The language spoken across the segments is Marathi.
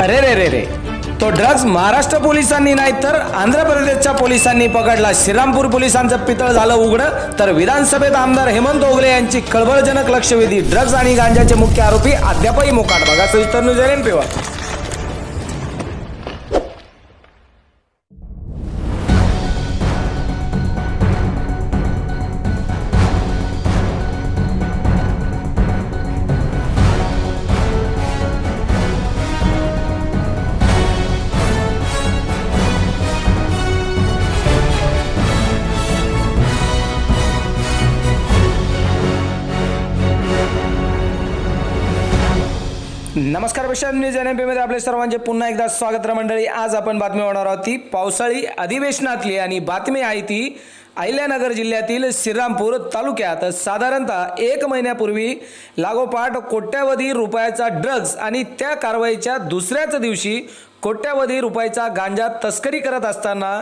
अरे रे रे रे. तो ड्रग्ज महाराष्ट्र पोलिसांनी नाही तर आंध्र प्रदेशच्या पोलिसांनी पकडला. श्रीरामपूर पोलिसांचं पितळ झालं उघडं. तर विधानसभेत आमदार हेमंत ओगले यांची खळबळजनक लक्षवेधी ड्रग्ज आणि गांजाचे मुख्य आरोपी अद्यापही मोकाट. बघा सविस्तर न्यूज एन पेवर नमस्कार प्रशांत न्यूज एनमध्ये आपले सर्वांचे पुन्हा एकदा स्वागत मंडळी. आज आपण बातमी होणार आहोत ती पावसाळी अधिवेशनातली आणि बातमी आहे ती अहिल्यानगर जिल्ह्यातील श्रीरामपूर तालुक्यात. साधारणतः एक महिन्यापूर्वी लागोपाठ कोट्यावधी रुपयाचा ड्रग्ज आणि त्या कारवाईच्या दुसऱ्याच दिवशी कोट्यावधी रुपयाचा गांजा तस्करी करत असताना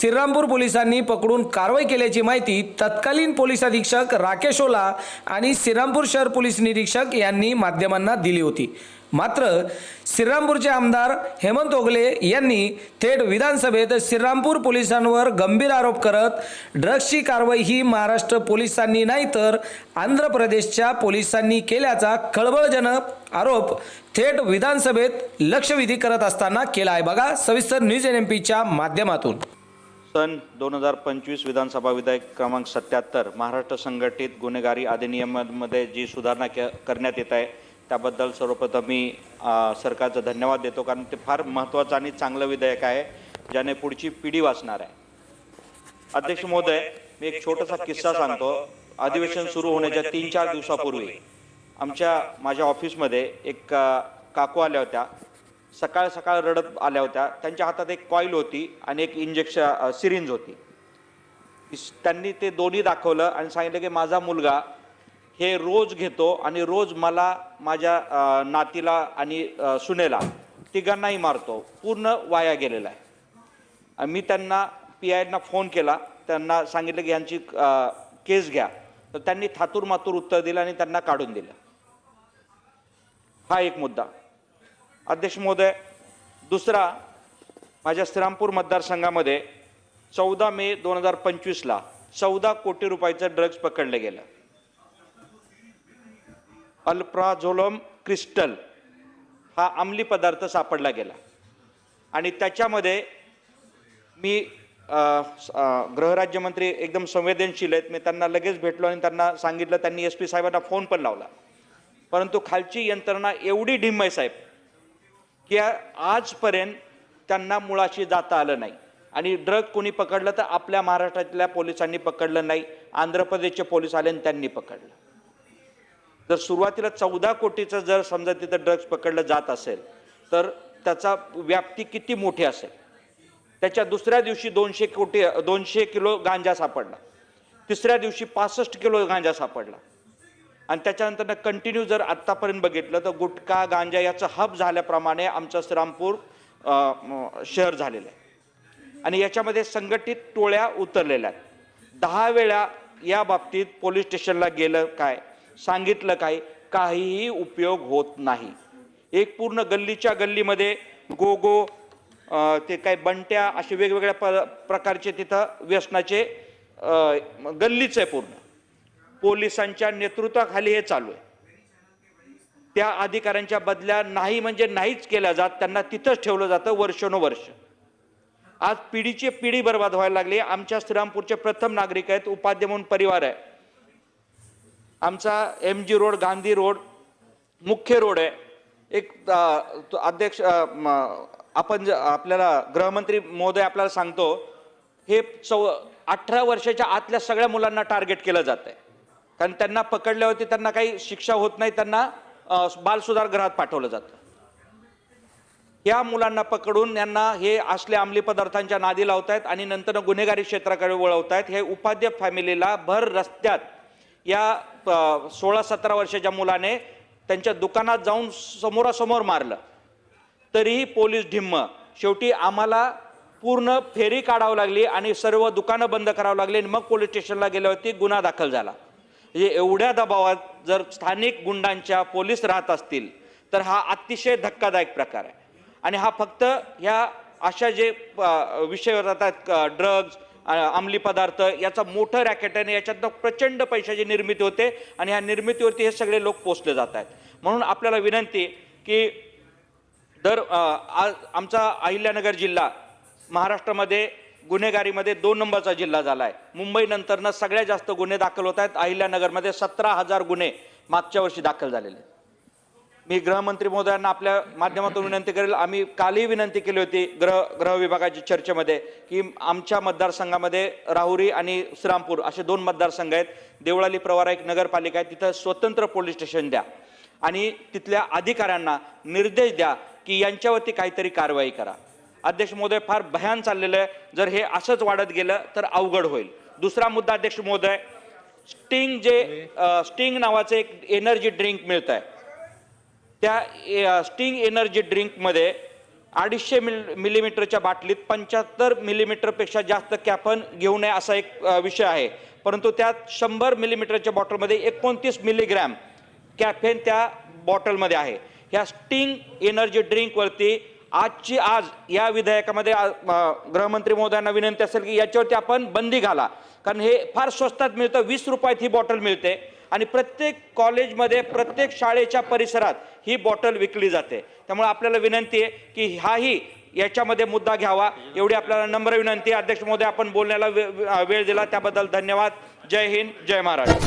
श्रीरामपूर पोलिसांनी पकडून कारवाई केल्याची माहिती तत्कालीन पोलीस अधीक्षक राकेश ओला आणि श्रीरामपूर शहर पोलीस निरीक्षक यांनी माध्यमांना दिली होती. मात्र श्रीरामपूरचे आमदार हेमंत ओगले यांनी थेट विधानसभेत श्रीरामपूर पोलिसांवर गंभीर आरोप करत ड्रग्सची कारवाई ही महाराष्ट्र पोलिसांनी नाही तर आंध्र प्रदेशच्या पोलिसांनी केल्याचा खळबळजनक आरोप थेट विधानसभेत लक्षवेधी करत असताना केला आहे. बघा सविस्तर न्यूज एन एम पीच्या माध्यमातून. सन दोन हजार पंचवीस विधानसभा विधेयक क्रमांक सत्याहत्तर महाराष्ट्र संघटित गुन्हेगारी अधिनियमामध्ये जी सुधारणा करण्यात येत आहे त्याबद्दल सर्वप्रथम मी सरकारचं धन्यवाद देतो कारण ते फार महत्त्वाचं आणि चांगलं विधेयक आहे ज्याने पुढची पिढी वाचणार आहे. अध्यक्ष महोदय मी एक छोटासा किस्सा सांगतो. अधिवेशन सुरू होण्याच्या तीन चार दिवसापूर्वी आमच्या माझ्या ऑफिसमध्ये एक काकू आल्या होत्या. सकाळ सकाळ रडत आल्या होत्या. त्यांच्या हातात एक कॉईल होती आणि एक इंजेक्शन सिरिंज होती. त्यांनी ते दोन्ही दाखवलं आणि सांगितलं की माझा मुलगा हे रोज घेतो आणि रोज मला माझ्या नातीला आणि सुनेला तिघांनाही मारतो. पूर्ण वाया गेलेला आहे. मी त्यांना पी आयना फोन केला. त्यांना सांगितलं की यांची केस घ्या. तर त्यांनी थातूर मातूर उत्तर दिलं आणि त्यांना काढून दिलं. हा एक मुद्दा. अध्यक्ष महोदय दुसरा माझ्या श्रीरामपूर मतदारसंघामध्ये चौदा मे दोन हजार पंचवीसला चौदा कोटी रुपयाचं ड्रग्ज पकडलं गेलं. अल्प्राझोलम क्रिस्टल हा अंमली पदार्थ सापडला गेला. आणि त्याच्यामध्ये मी गृहराज्यमंत्री एकदम संवेदनशील आहेत. मी त्यांना लगेच भेटलो आणि त्यांना सांगितलं त्यांनी एस पी साहेबांना फोन पण लावला. परंतु खालची यंत्रणा एवढी ढिम्म आहे साहेब की आजपर्यंत त्यांना मुळाशी जाता आलं नाही. आणि ड्रग कोणी पकडलं तर आपल्या महाराष्ट्रातल्या पोलिसांनी पकडलं नाही आंध्र प्रदेशचे पोलीस आले आणि त्यांनी पकडलं. जर सुरुवातीला चौदा कोटीचं जर समजा तिथं ड्रग्ज पकडलं जात असेल तर त्याचा व्याप्ती किती मोठी असेल? त्याच्या दुसऱ्या दिवशी दोनशे कोटी दोनशे किलो गांजा सापडला. तिसऱ्या दिवशी पासष्ट किलो गांजा सापडला. आणि त्याच्यानंतर कंटिन्यू जर आत्तापर्यंत बघितलं तर गुटखा गांजा याचं हब झाल्याप्रमाणे आमचं श्रीरामपूर शहर झालेलं आहे. आणि याच्यामध्ये संघटित टोळ्या उतरलेल्या आहेत. दहा वेळा या बाबतीत पोलीस स्टेशनला गेलं काय? सांगितलं काय? काहीही उपयोग होत नाही. एक पूर्ण गल्लीच्या गल्लीमध्ये गो गो ते काय बंट्या असे वेगवेगळ्या प प्रकारचे तिथं व्यसनाचे गल्लीच आहे पूर्ण. पोलिसांच्या नेतृत्वाखाली हे चालू आहे. त्या अधिकाऱ्यांच्या बदल्या नाही म्हणजे नाहीच केल्या जात त्यांना तिथंच ठेवलं जातं वर्षानुवर्ष. आज पिढीची पिढी बर्बाद व्हायला लागली. आमच्या श्रीरामपूरचे प्रथम नागरिक आहेत उपाध्य म्हणून परिवार आहे. आमचा M G road Gandhi road मुख्य रोड आहे. एक अध्यक्ष म, आपण ज- आपल्याला गृहमंत्री महोदय आपल्याला सांगतो हे चौ अठरा वर्षाच्या आतल्या सगळ्या मुलांना टार्गेट केलं जात आहे कारण त्यांना पकडल्यावरती त्यांना काही शिक्षा होत नाही त्यांना बालसुधार बालसुधारगृहात पाठवलं जातं. या मुलांना पकडून यांना हे असले अंमली पदार्थांच्या नादी लावतायत आणि नंतर गुन्हेगारी क्षेत्राकडे वळवतायत. हे उपाध्य फॅमिलीला भर रस्त्यात या सोळा सतरा वर्षाच्या मुलाने त्यांच्या दुकानात जाऊन समोरासमोर मारलं. तरीही पोलीस ढिम्म. शेवटी आम्हाला पूर्ण फेरी काढावं लागली आणि सर्व दुकानं बंद करावं लागली आणि मग पोलीस स्टेशनला गेल्यावरती गुन्हा दाखल झाला. म्हणजे एवढ्या दबावात जर स्थानिक गुंडांच्या पोलीस राहत असतील तर हा अतिशय धक्कादायक प्रकार आहे. आणि हा फक्त ह्या अशा जे विषय राहतात ड्रग्ज अंमली पदार्थ याचा मोठं रॅकेट आहे आणि याच्यातनं प्रचंड पैशाची निर्मिती होते आणि ह्या निर्मितीवरती हे सगळे लोक पोचले जात आहेत. म्हणून आपल्याला विनंती की दर आज आमचा अहिल्यानगर जिल्हा महाराष्ट्रामध्ये गुन्हेगारीमध्ये दोन नंबरचा जिल्हा झाला आहे मुंबईनंतरनं सगळ्यात जास्त गुन्हे दाखल होत आहेत. अहिल्यानगरमध्ये सतरा हजार गुन्हे मागच्या वर्षी दाखल झालेले आहेत. मी गृहमंत्री महोदयांना आपल्या माध्यमातून विनंती करेल. आम्ही कालही विनंती केली होती गृह गृह विभागाची चर्चेमध्ये की आमच्या मतदारसंघामध्ये राहुरी आणि श्रीरामपूर असे दोन मतदारसंघ आहेत. देवळाली प्रवारा एक नगरपालिका आहे. तिथं स्वतंत्र पोलीस स्टेशन द्या आणि तिथल्या अधिकाऱ्यांना निर्देश द्या की यांच्यावरती काहीतरी कारवाई करा. अध्यक्ष महोदय फार भयान चाललेलं आहे. जर हे असंच वाढत गेलं तर अवघड होईल. दुसरा मुद्दा अध्यक्ष महोदय स्टिंग जे स्टिंग नावाचं एक एनर्जी ड्रिंक मिळत आहे त्या ए- स्टिंग एनर्जी ड्रिंकमध्ये अडीचशे मिल मिलीमीटरच्या बाटलीत पंच्याहत्तर मिलीमीटरपेक्षा जास्त कॅफन घेऊ नये असा एक विषय आहे. परंतु त्यात शंभर मिलीमीटरच्या बॉटलमध्ये एकोणतीस मिलीग्रॅम कॅफेन त्या बॉटलमध्ये आहे. ह्या स्टिंग एनर्जी ड्रिंकवरती आजची आज या विधेयकामध्ये गृहमंत्री महोदयांना विनंती असेल की याच्यावरती आपण बंदी घाला. कारण हे फार स्वस्तात मिळतं वीस रुपयात ही बॉटल मिळते. आणि प्रत्येक कॉलेजमध्ये प्रत्येक शाळेच्या परिसरात ही बॉटल विकली जाते. त्यामुळे आपल्याला विनंती आहे की हाही याच्यामध्ये मुद्दा घ्यावा. एवढी आपल्याला नम्र विनंती अध्यक्ष महोदय आपण बोलण्याला वेळ दिला. त्याबद्दल धन्यवाद. जय हिंद जय महाराष्ट्र.